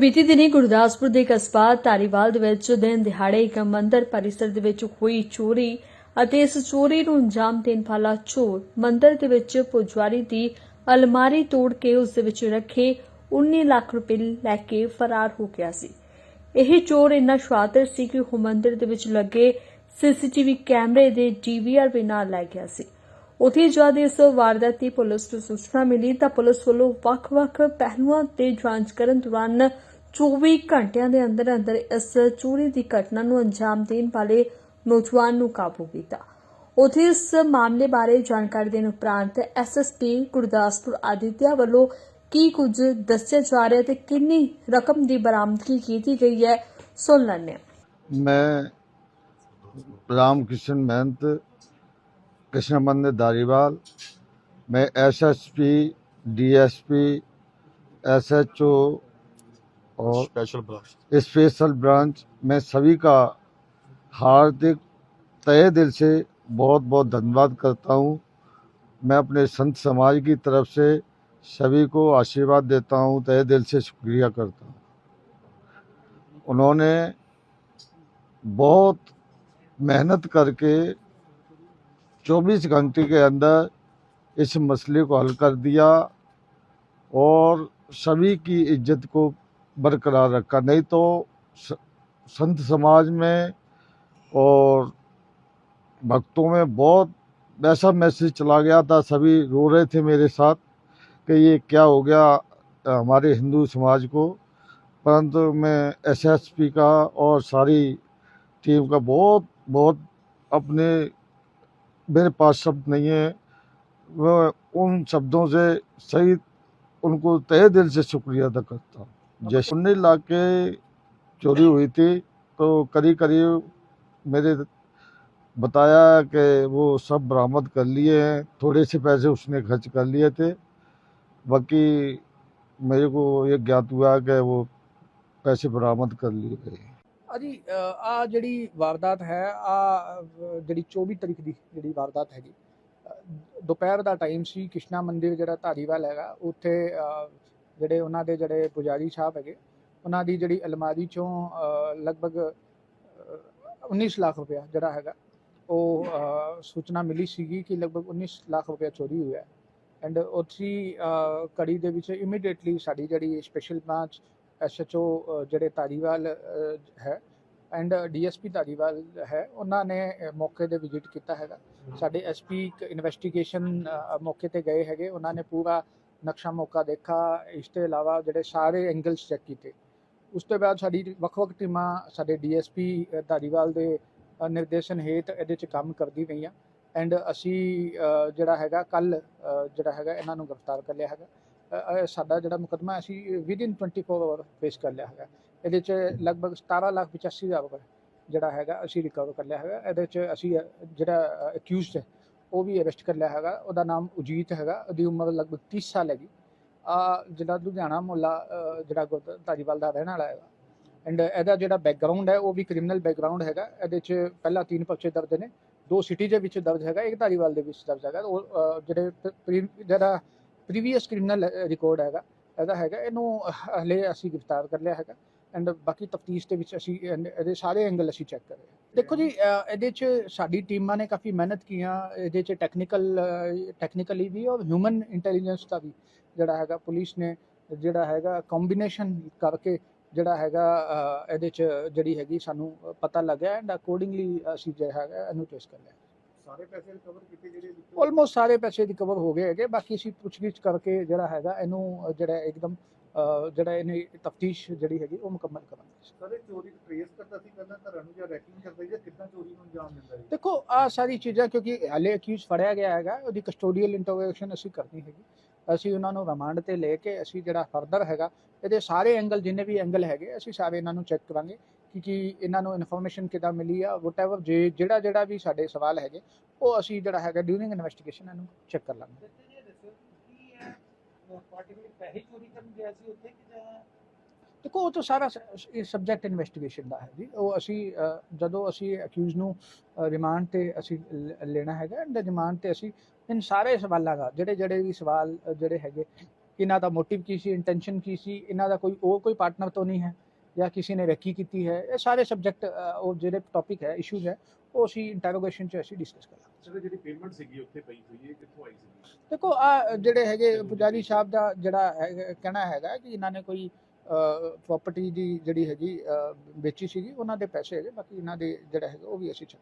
ਬੀਤੀ ਦਿਨੀ ਗੁਰਦਾਸਪੁਰ ਦੇ ਕਸਬਾ ਧਾਰੀਵਾਲ ਦੇ ਵਿੱਚ ਦਿਨ ਦਿਹਾੜੇ ਇੱਕ ਮੰਦਿਰ ਪਰਿਸਰ ਦੇ ਵਿੱਚ ਹੋਈ ਚੋਰੀ ਅਤੇ ਇਸ ਚੋਰੀ ਨੂੰ ਅੰਜਾਮ ਦੇਣ ਵਾਲਾ ਚੋਰ ਮੰਦਿਰ ਦੇ ਵਿੱਚ ਪੁਜਾਰੀ ਦੀ ਅਲਮਾਰੀ ਤੋੜ ਕੇ ਉਸ ਦੇ ਵਿੱਚ ਰੱਖੇ 19 ਲੱਖ ਰੁਪਏ ਲੈ ਕੇ ਫਰਾਰ ਹੋ ਗਿਆ ਸੀ। ਇਹ ਚੋਰ ਇੰਨਾ ਸ਼ਾਤਰ ਸੀ ਕਿ ਉਹ ਮੰਦਰ ਦੇ ਵਿੱਚ ਲੱਗੇ ਸੀਸੀਟੀਵੀ ਕੈਮਰੇ ਦੇ ਡੀਵੀਆਰ ਵੀ ਨਾਲ ਲੈ ਗਿਆ ਸੀ। ਉਥੇ ਜਦ ਇਸ ਵਾਰਦਾਤ ਦੀ ਪੁਲਿਸ ਨੂੰ ਸੂਚਨਾ ਮਿਲੀ ਤਾਂ ਪੁਲਿਸ ਵੱਲੋਂ ਵੱਖ-ਵੱਖ ਪਹਿਲੂਆਂ ਤੇ ਜਾਂਚ ਕਰਨ ਦੌਰਾਨ 24 ਘੰਟਿਆਂ ਦੇ ਅੰਦਰ ਅੰਦਰ ਇਸ ਚੋਰੀ ਦੀ ਘਟਨਾ ਨੂੰ ਅੰਜਾਮ ਦੇਣ ਵਾਲੇ ਨੌਜਵਾਨ ਨੂੰ ਕਾਬੂ ਕੀਤਾ। ਉਥੇ ਇਸ ਮਾਮਲੇ ਬਾਰੇ ਜਾਣਕਾਰੀ ਦੇਣ ਉਪਰੰਤ ਐਸਐਸਪੀ ਗੁਰਦਾਸਪੁਰ ਆਦਿਤਿਆ ਵੱਲੋਂ ਕੀ ਕੁਝ ਦੱਸਿਆ ਜਾ ਰਿਹਾ ਤੇ ਕਿੰਨੀ ਰਕਮ ਦੀ ਬਰਾਮਦਗੀ ਕੀਤੀ ਗਈ ਹੈ, ਸੁਣ ਲੈਣੇ ਮੈਂ ਰਾਮਕ੍ਰਿਸ਼ਨ ਮਹੰਤ, ਕ੍ਰਿਸ਼ਨਮੰਦ ਦਾਰੀਵਾਲ ਮੈਂ ਐਸਐਸਪੀ ਡੀਐਸਪੀ ਐਸਐਚਓ और स्पेशल ब्रांच स्पेशल ब्रांच में सभी का हार्दिक तय दिल से बहुत बहुत धन्यवाद करता हूँ। मैं अपने संत समाज की तरफ़ से सभी को आशीर्वाद देता हूँ तय दिल से शुक्रिया करता हूँ। उन्होंने बहुत मेहनत करके 24 घंटे के अंदर इस मसले को हल कर दिया और सभी की इज़्ज़त को बरकरार रखा। नहीं तो संत समाज में और भक्तों में बहुत वैसा मैसेज चला गया था, सभी रो रहे थे मेरे साथ, कि ये क्या हो गया हमारे हिंदू समाज को। परंतु मैं एसएसपी का और सारी टीम का बहुत बहुत अपने, मेरे पास शब्द नहीं है। वह उन शब्दों से सही उनको तहे दिल से शुक्रिया अदा करता हूँ। जैसे उन्नीस लाख के चोरी हुई थी तो करीब करीब मेरे बताया कि वो सब बरामद कर लिए हैं थोड़े से पैसे उसने खर्च कर लिए थे बाकी मेरे को ये ज्ञात हुआ कि वो पैसे बरामद कर लिए गए ਅਜੀ ਆ ਜਿਹੜੀ ਵਾਰਦਾਤ ਹੈ ਆ ਜਿਹੜੀ 24 ਤਰੀਕ ਦੀ ਜਿਹੜੀ ਵਾਰਦਾਤ ਹੈਗੀ ਅ, ਦੁਪਹਿਰ ਦਾ ਟਾਈਮ ਸੀ ਕ੍ਰਿਸ਼ਨਾ ਮੰਦਿਰ ਜਿਹੜਾ ਧਾਰੀਵਾਲ ਹੈਗਾ ਉੱਥੇ ਅ, ਜਿਹੜੇ ਉਹਨਾਂ ਦੇ ਜਿਹੜੇ ਪੁਜਾਰੀ ਸਾਹਿਬ ਹੈਗੇ ਉਹਨਾਂ ਦੀ ਜਿਹੜੀ ਅਲਮਾਰੀ ਚੋਂ ਲਗਭਗ ਅ, 19 ਲੱਖ ਰੁਪਇਆ ਜਿਹੜਾ ਹੈਗਾ ਉਹ ਸੂਚਨਾ ਮਿਲੀ ਸੀਗੀ ਕਿ ਲਗਭਗ 19 ਲੱਖ ਰੁਪਇਆ ਚੋਰੀ ਹੋਇਆ। ਐਂਡ ਉੱਥੀ ਕੜੀ ਦੇ ਵਿੱਚ ਇਮੀਡੀਏਟਲੀ ਸਾਡੀ ਜਿਹੜੀ ਸਪੈਸ਼ਲ ਬ੍ਰਾਂਚ ਐਸਐਚਓ ਜਿਹੜੇ ਧਾਰੀਵਾਲ ਹੈ ਐਂਡ ਡੀਐਸਪੀ ਧਾਰੀਵਾਲ ਹੈ ਉਹਨਾਂ ਨੇ ਮੌਕੇ ਤੇ ਵਿਜ਼ਿਟ ਕੀਤਾ ਹੈਗਾ। ਸਾਡੇ ਐਸਪੀ ਇਨਵੈਸਟੀਗੇਸ਼ਨ ਮੌਕੇ ਤੇ ਗਏ ਹੈਗੇ ਉਹਨਾਂ ਨੇ ਪੂਰਾ ਨਕਸ਼ਾ ਮੌਕਾ ਦੇਖਾ, ਇਸ ਤੋਂ ਇਲਾਵਾ ਜਿਹੜੇ ਸਾਰੇ ਐਂਗਲਸ ਚੈੱਕ ਕੀਤੇ। ਉਸ ਤੋਂ ਬਾਅਦ ਸਾਡੀ ਵੱਖ-ਵੱਖ ਟੀਮਾਂ, ਸਾਡੇ ਡੀਐਸਪੀ ਧਾਰੀਵਾਲ ਦੇ ਨਿਰਦੇਸ਼ਨ ਹੇਠ ਇਹਦੇ 'ਚ ਕੰਮ ਕਰਦੀ ਰਹੀਆਂ ਐਂਡ ਅਸੀਂ ਜਿਹੜਾ ਹੈਗਾ ਕੱਲ ਜਿਹੜਾ ਹੈਗਾ, ਇਹਨਾਂ ਨੂੰ ਗ੍ਰਿਫਤਾਰ ਕਰ ਲਿਆ ਹੈਗਾ। ਸਾਡਾ ਜਿਹੜਾ ਮੁਕਦਮਾ, ਅਸੀਂ ਵਿਦਿਨ 24 ਆਵਰ ਪੇਸ਼ ਕਰ ਲਿਆ ਹੈਗਾ। ਇਹਦੇ 'ਚ ਲਗਭਗ 17 ਲੱਖ 85 ਹਜ਼ਾਰ ਰੁਪਏ ਜਿਹੜਾ ਹੈਗਾ, ਅਸੀਂ ਰਿਕਵਰ ਕਰ ਲਿਆ ਹੈਗਾ। ਇਹਦੇ 'ਚ ਅਸੀਂ ਜਿਹੜਾ ਅਕਿਊਜ਼ਡ ਹੈ ਉਹ ਵੀ ਅਰੈਸਟ ਕਰ ਲਿਆ ਹੈਗਾ। ਉਹਦਾ ਨਾਮ ਉਜੀਤ ਹੈਗਾ। ਉਹਦੀ ਉਮਰ ਲਗਭਗ 30 ਸਾਲ ਹੈਗੀ। ਆ ਜਿਹੜਾ ਲੁਧਿਆਣਾ ਮੁਹੱਲਾ ਜਿਹੜਾ ਗੁਰਦ- ਧਾਰੀਵਾਲ ਦਾ ਰਹਿਣ ਵਾਲਾ ਹੈਗਾ। ਐਂਡ ਇਹਦਾ ਜਿਹੜਾ ਬੈਕਗ੍ਰਾਉਂਡ ਹੈ, ਉਹ ਵੀ ਕ੍ਰਿਮੀਨਲ ਬੈਕਗ੍ਰਾਉਂਡ ਹੈਗਾ। ਇਹਦੇ 'ਚ ਪਹਿਲਾਂ ਤਿੰਨ ਪਰਚੇ ਦਰਜ ਨੇ। ਦੋ ਸਿਟੀ ਦੇ ਵਿੱਚ ਦਰਜ ਹੈਗਾ, ਇੱਕ ਧਾਰੀਵਾਲ ਦੇ ਵਿੱਚ ਦਰਜ ਹੈਗਾ। ਉਹ ਜਿਹੜੇ ਜਿਹੜਾ ਪ੍ਰੀਵੀਅਸ ਕ੍ਰਿਮੀਨਲ ਰਿਕਾਰਡ ਹੈਗਾ, ਇਹਦਾ ਹੈਗਾ। ਇਹਨੂੰ ਹਲੇ ਅਸੀਂ ਗ੍ਰਿਫਤਾਰ ਕਰ ਲਿਆ ਹੈਗਾ। ਐਂਡ ਬਾਕੀ ਤਫਤੀਸ਼ ਦੇ ਵਿੱਚ ਅਸੀਂ, ਇਹਨ- ਇਹਦੇ ਸਾਰੇ ਐਂਗਲ ਅਸੀਂ ਚੈੱਕ ਕਰ ਰਹੇ ਹਾਂ। ਦੇਖੋ ਜੀ ਇਹਦੇ 'ਚ ਸਾਡੀ ਟੀਮਾਂ ਨੇ ਕਾਫੀ ਮਿਹਨਤ ਕੀਆਂ ਇਹਦੇ 'ਚ ਟੈਕਨੀਕਲ ਟੈਕਨੀਕਲੀ ਵੀ ਔਰ ਹਿਊਮਨ ਇੰਟੈਲੀਜੈਂਸ ਦਾ ਵੀ ਜਿਹੜਾ ਹੈਗਾ ਪੁਲਿਸ ਨੇ ਜਿਹੜਾ ਹੈਗਾ ਕੰਬੀਨੇਸ਼ਨ ਕਰਕੇ ਜਿਹੜਾ ਹੈਗਾ ਇਹਦੇ 'ਚ ਜਿਹੜੀ ਹੈਗੀ ਸਾਨੂੰ ਪਤਾ ਲੱਗਿਆ ਐਂਡ ਅਕੋਰਡਿੰਗਲੀ ਅਸੀਂ ਜਿਹੜਾ ਹੈਗਾ ਇਹਨੂੰ ਟੈਸਟ ਕਰ ਲਿਆ। ਸਾਰੇ ਪੈਸੇ ਰਿਕਵਰ ਕੀਤੇ ਜਿਹੜੇ ਆਲਮੋਸਟ ਸਾਰੇ ਪੈਸੇ ਰਿਕਵਰ ਹੋ ਗਏ ਹੈਗੇ ਬਾਕੀ ਅਸੀਂ ਪੁੱਛਗਿੱਛ ਕਰਕੇ ਜਿਹੜਾ ਹੈਗਾ ਇਹਨੂੰ ਜਿਹੜਾ ਇੱਕਦਮ ਜਿਹੜਾ ਇਹਨੇ ਤਫਤੀਸ਼ ਜਿਹੜੀ ਹੈਗੀ ਉਹ ਮੁਕੰਮਲ ਕਰਾਂਗੇ ਸਾਰੇ ਚੋਰੀ ਟ੍ਰੇਸ ਕਰਦਾ ਸੀ ਪਹਿਲਾਂ ਘਰਾਂ ਨੂੰ ਜਾਂ ਰੈਕਿੰਗ ਕਰਦਾ ਸੀ ਜਾਂ ਕਿੱਦਾਂ ਚੋਰੀ ਨੂੰ ਅੰਜਾਮ ਦਿੰਦਾ ਸੀ? ਦੇਖੋ ਆ ਸਾਰੀ ਚੀਜ਼ਾਂ ਕਿਉਂਕਿ ਹਲੇ ਅਕਿਊਜ਼ ਫੜਿਆ ਗਿਆ ਹੈਗਾ ਉਹਦੀ ਕਸਟੋਡੀਅਲ ਇੰਟਰੋਗੇਸ਼ਨ ਅਸੀਂ ਕਰਨੀ ਹੈਗੀ। ਅਸੀਂ ਉਹਨਾਂ ਨੂੰ ਰਿਮਾਂਡ ਤੇ ਲੈ ਕੇ ਅਸੀਂ ਜਿਹੜਾ ਫਰਦਰ ਹੈਗਾ ਇਹਦੇ ਸਾਰੇ ਐਂਗਲ ਜਿੰਨੇ ਵੀ ਐਂਗਲ ਹੈਗੇ ਅਸੀਂ ਸਾਰੇ ਇਹਨਾਂ ਨੂੰ ਚੈੱਕ ਕਰਾਂਗੇ ਕਿ ਕੀ ਇਹਨਾਂ ਨੂੰ ਇਨਫੋਰਮੇਸ਼ਨ ਕਿੱਦਾਂ ਮਿਲੀ ਆ ਵਟਐਵਰ ਜਿਹੜਾ ਜਿਹੜਾ ਵੀ ਸਾਡੇ ਸਵਾਲ ਹੈਗੇ ਉਹ ਅਸੀਂ ਜਿਹੜਾ ਹੈਗਾ ਡਿਊਰਿੰਗ ਇਨਵੈਸਟੀਗੇਸ਼ਨ ਇਹਨੂੰ ਚੈੱਕ ਕਰ ਲਾਂਗੇ। ਦੇਖੋ, ਉਹ ਤਾਂ ਸਾਰਾ ਸਬਜੈਕਟ ਇਨਵੈਸਟੀਗੇਸ਼ਨ ਦਾ ਹੈ ਜੀ। ਉਹ ਅਸੀਂ ਜਦੋਂ ਅਸੀਂ ਅਕਿਊਜ਼ ਨੂੰ ਰਿਮਾਂਡ ਤੇ ਅਸੀਂ ਲੈਣਾ ਹੈਗਾ ਐਂਡ ਰਿਮਾਂਡ ਤੇ ਅਸੀਂ ਇਨ ਸਾਰੇ ਸਵਾਲਾਂ ਦਾ, ਜਿਹੜੇ ਜਿਹੜੇ ਵੀ ਸਵਾਲ ਜਿਹੜੇ ਹੈਗੇ, ਇਹਨਾਂ ਦਾ ਮੋਟਿਵ ਕੀ ਸੀ ਇੰਟੈਂਸ਼ਨ ਕੀ ਸੀ, ਇਹਨਾਂ ਦਾ ਕੋਈ, ਉਹ ਕੋਈ ਪਾਰਟਨਰ ਤੋਂ ਨਹੀਂ ਹੈ ਜਾਂ ਕਿਸੇ ਨੇ ਰੈਕੀ ਕੀਤੀ ਹੈ, ਇਹ ਸਾਰੇ ਸਬਜੈਕਟ ਉਹ ਜਿਹੜੇ ਟੌਪਿਕ ਹੈ ਇਸ਼ੂਜ਼ ਹੈ ਉਹ ਅਸੀਂ ਇੰਟਰੋਗੇਸ਼ਨ 'ਚ ਅਸੀਂ ਡਿਸਕਸ ਕਰਾਂਗੇ। ਸਰ ਜਿਹੜੀ ਪੇਮੈਂਟ ਸੀਗੀ ਉੱਥੇ ਪਈ ਹੋਈ ਹੈ ਕਿੱਥੋਂ ਆਈ ਸੀ ਦੇਖੋ ਆ ਜਿਹੜੇ ਹੈਗੇ ਪੁਜਾਰੀ ਸਾਹਿਬ ਦਾ ਜਿਹੜਾ ਹੈਗਾ- ਕਹਿਣਾ ਹੈਗਾ ਕਿ ਇਹਨਾਂ ਨੇ ਕੋਈ ਪ੍ਰਾਪਰਟੀ ਦੀ ਜਿਹੜੀ ਹੈਗੀ ਵੇਚੀ ਸੀਗੀ ਉਹਨਾਂ ਦੇ ਪੈਸੇ ਹੈਗੇ ਬਾਕੀ ਇਹਨਾਂ ਦੇ ਜਿਹੜਾ ਹੈਗਾ ਉਹ ਵੀ ਅਸੀਂ ਚੈੱਕ